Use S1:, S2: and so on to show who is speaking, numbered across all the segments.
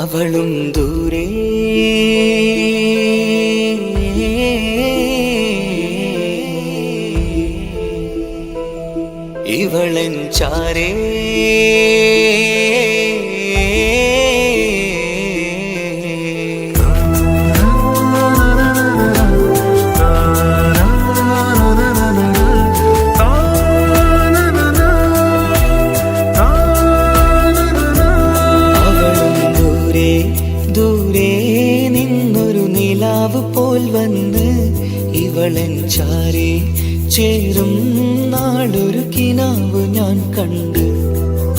S1: അവളും ദൂരെ ഇവളൻ ചാരേ പോൽ വന്ന് ഇവളൻ ചാരി ചേരും നാളൊരു കിനാവ് ഞാൻ കണ്ട്.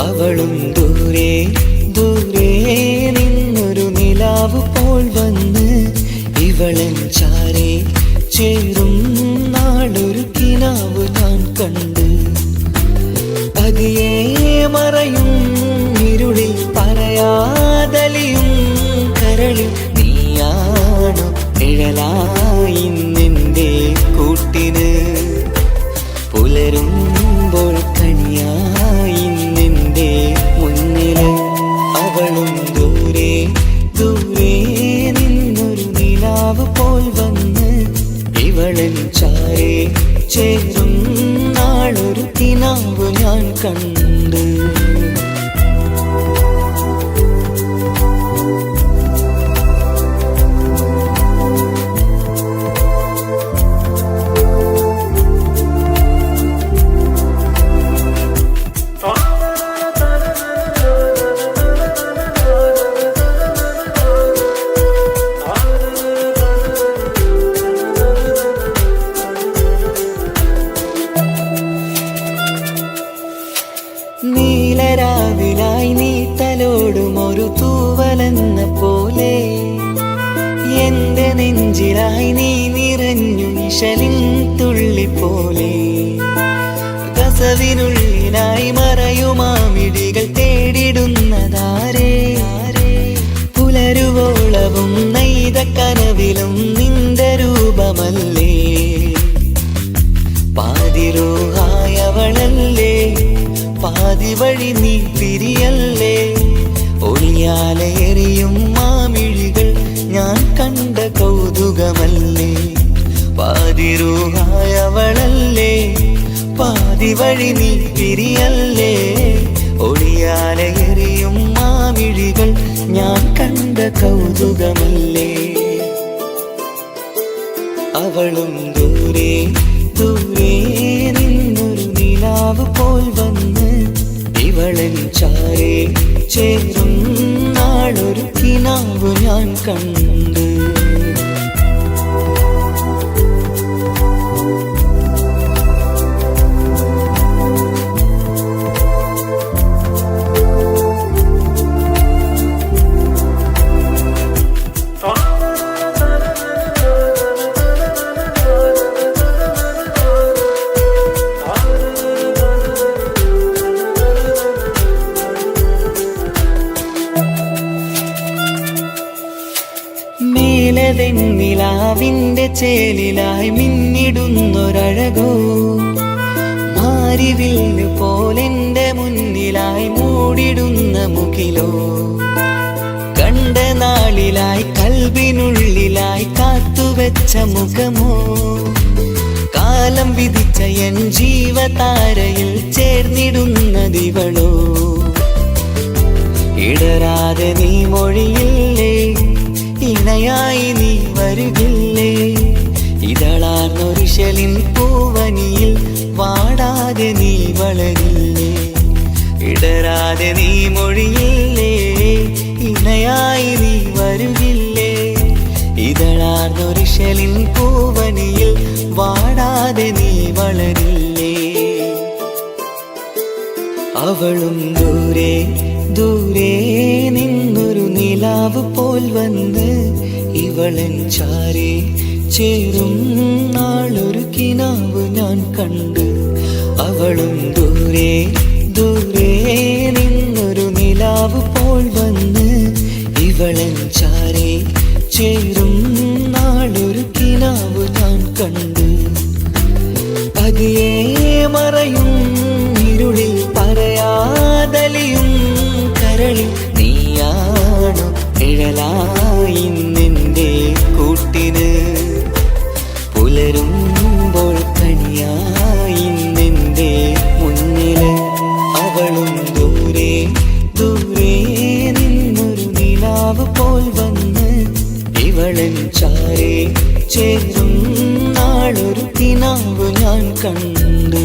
S1: അവളും ദൂരെ ദൂരെ നിന്നൊരു നിലാവ് പോൽ വന്ന് ഇവളൻ ചാരി ചേരും നിഴലായി നിന്റെ കൂട്ടിന് പുലരുമ്പോൾ കണിയായി നിന്റെ മുന്നിൽ അവളും ദൂരെ ദൂരെ നിന്നൊരു നിലാവ് പോൽ വന്ന് ഇവളൻ ചാരെ ചേരും നാളൊരു തിനാവ് ഞാൻ കണ്ട്. നീലരാവിലായി നീ തലോടും ഒരു തൂവലെന്ന പോലെ. എന്റെ നെഞ്ചിലായി നീ നിറഞ്ഞു നിശലിൻ തുള്ളി പോലെ. കസവിനുള്ളിലായി മറയുമാമിടികൾ തേടിടുന്നതാരേ ഒളിയാലേറിയും മാമിഴികൾ. ഞാൻ കണ്ട കൗതുകമല്ലേ? പാതിരൂഹായവളല്ലേ പാതി വഴി നീ പിരിയല്ലേ? ഒളിയാലേറിയും മാമിഴികൾ. ഞാൻ കണ്ട കൗതുകമല്ലേ? അവളും ദൂരെ ദൂരെ നിന്നൊരു നിലാവ് പോൽ വന്ന് ഇവളൻ ചാരെ ചേരും നാളൊരു കിനാവ് ഞാൻ കണ്ട്. മേലെ വെണ്ണിലാവിന്റെ ചേലിലായി മിന്നിടുന്നൊരഴകോ? മാരിവില്ല് പോലെന്റെ മുന്നിലായി മൂടിടുന്ന മുഖിലോ കണ്ട നാളിലായി കൽവിനുള്ളിലായി കാത്തുവെച്ച മുഖമോ? കാലം വിധിച്ച എൻ ജീവതാരയിൽ ചേർന്നിടുന്നതിവളോ? ഇടരാതെ നീ മൊഴിയില്ലേ? ഇണയായി നീ വരുകില്ലേ? ഇതളാർന്നൊരിശലിൻ പൂവനിയിൽ വാടാതെ നീ വളരില്ലേ? ഇടരാതെ നീ മൊഴിയില്ലേ? ഇണയായി നീ വരുകില്ലേ? ഇതളാർന്നൊരിശലിൻ പൂവനിയിൽ വാടാതെ നീ വളരില്ലേ? അവളും ദൂരെ ദൂരെ നിന്നൊരു നിലാവ് പോൽ വന്ന് ഇവളൻ ചാരി ചേരും നാളൊരു കിനാവ് ഞാൻ കണ്ട്. അവളും ദൂരെ ദൂരെ നിന്നൊരു നിലാവ് പോൽ വന്ന് ഇവളൻ ചാരി ചേരും നാളൊരു കിനാവ് ഞാൻ കണ്ട്. പതിയെ മറയും ഇരുളിൽ പറയാതലിയും കരളിൽ നീയാണു നിഴലായി പോൽ വന്ന് ഇവളൻ ചാരേ ചേരും നാളൊരു തിനാവ് ഞാൻ കണ്ട്.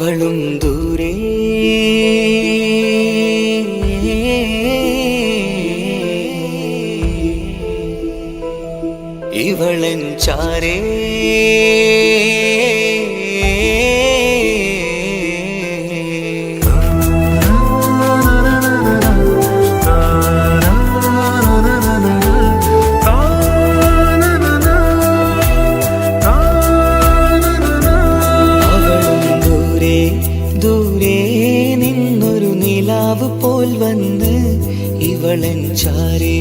S1: അവളും ദൂരെ. ഇവളൻ ചാരേ. ദൂരെ നിന്നൊരു നിലാവ് പോൽ വന്ന് ഇവളൻ ചാരി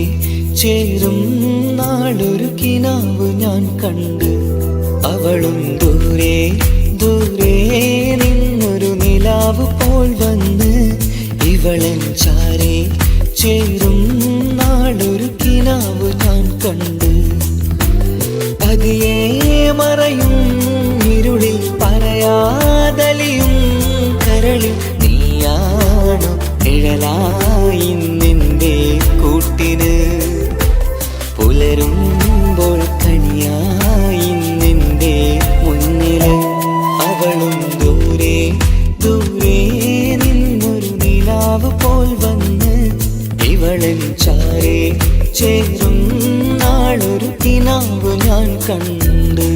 S1: ചേരും നാളൊരു കിനാവ് ഞാൻ കണ്ട്. അവളും ദൂരെ ദൂരെ നിന്നൊരു നിലാവ് പോൽ വന്ന് ഇവളൻ ചാരി ചേരും അവളും ദൂരെ ദൂരെ നിന്നൊരു നിലാവ് പോൽ വന്ന് ഇവളിൽ ചാരേ ചേരും നാളൊരു കിനാവ് ഞാൻ കണ്ട്.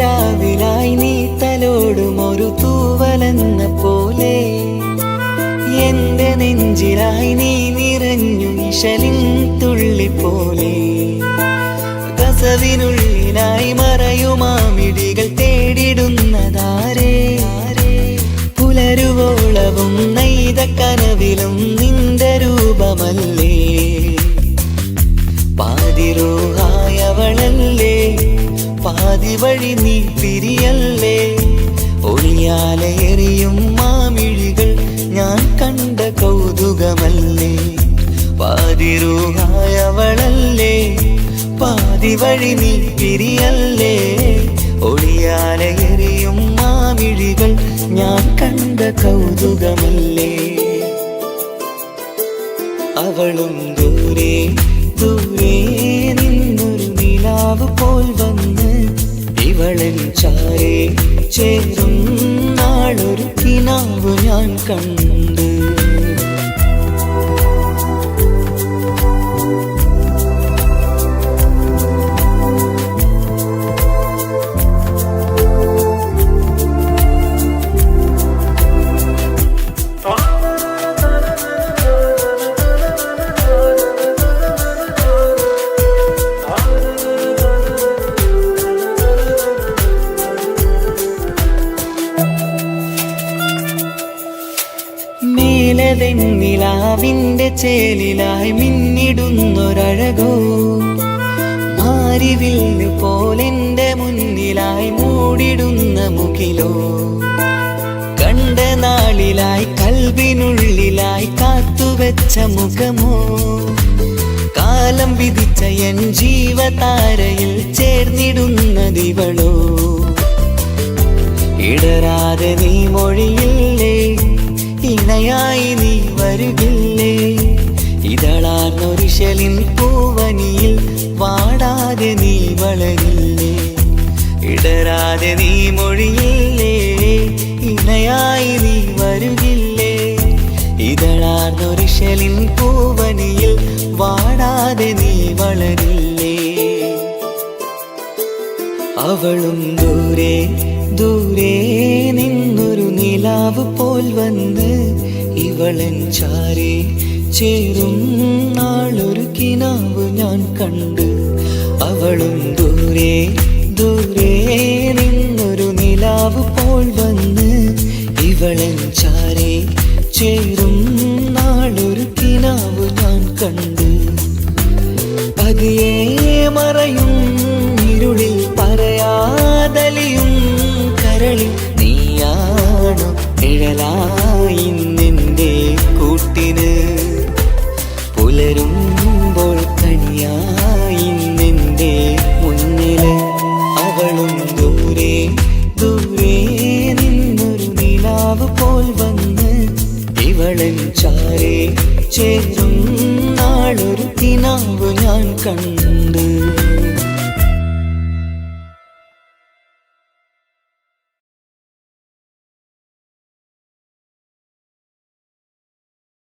S1: നീലരാവിലായി നീ തലോടും ഒരു തൂവലെന്ന പോലെ. എന്റെ നെഞ്ചിലായി നീ നിറഞ്ഞു നിശലിൻ തുള്ളി പോലെ. കസവിനുള്ളിലായി മറയുമാമിടികൾ തേടിടുന്നതാരേ. പുലരുവോളവും നെയ്ത കനവിലും നിന്റെ രൂപമല്ലേ. പാതിരോഹായവളല്ലേ. പാതി നീ തിരിയല്ലേ ഒളിയാലെറിയും മാമിഴികൾ ഞാൻ കണ്ട കൗതുകമല്ലേ? പാതിരൂഹായവളല്ലേ? പാതി വഴി നീ തിരിയല്ലേ ഒളിയാലെറിയും മാമിഴികൾ ഞാൻ കണ്ട കൗതുകമല്ലേ? അവളും ദൂരെ ഇവളൻ ചാരേ ചേരും നാളൊരു കിനാവ് ഞാൻ കണ്ട്. മേലതെന്നിലാവിന്റെ ചേലിലായി മിന്നിടുന്നൊരഴകോ? മാരിവില്ല് പോലെന്റെ മുന്നിലായി മൂടിടുന്ന മുഖിലോ കണ്ട നാളിലായി കൽവിനുള്ളിലായി കാത്തുവെച്ച മുഖമോ? കാലം വിധിച്ച എൻ ജീവതാരയിൽ ചേർന്നിടുന്നതിവളോ? ഇടരാതെ നീ ഇണയായി നീ വരുകില്ലേ? ഇതളാർന്നൊരിശലിൻ പൂവനിയിൽ വാടാതെ നീ വളരില്ലേ? ഇടരാതെ നീ മൊഴിയില്ലേ? ഇണയായി നീ വരുകില്ലേ? ഇതളാർന്നൊരിശലിൻ പൂവനിയിൽ വാടാതെ നീ വളരില്ലേ? അവളും ദൂരെ ദൂരേ നിലാവ് പോൽ വന്ന് ഇവളൻ ചാരി ചേരും. നാളൊരു കിനാവ് ഞാൻ കണ്ട് അവളും ദൂരെ ദൂരെ. നിന്നൊരു നിലാവ് പോൽ വന്ന് ഇവളൻ ചാരി ചേരും. നാളൊരു കിനാവ് ഞാൻ കണ്ട് പതിയെ മറയും ഇരുളിൽ പറയാതലിയും കരളിൽ നിഴലായി നിന്റെ കൂട്ടിന് പുലരുമ്പോൾ കണിയായി നിന്റെ മുന്നിൽ അവളും ദൂരെ ദൂരെ നിന്നൊരു നിലാവ് പോൽ വന്ന് ഇവളൻ ചാരെ ചേരും നാളൊരു കിനാവ് ഞാൻ കണ്ട്.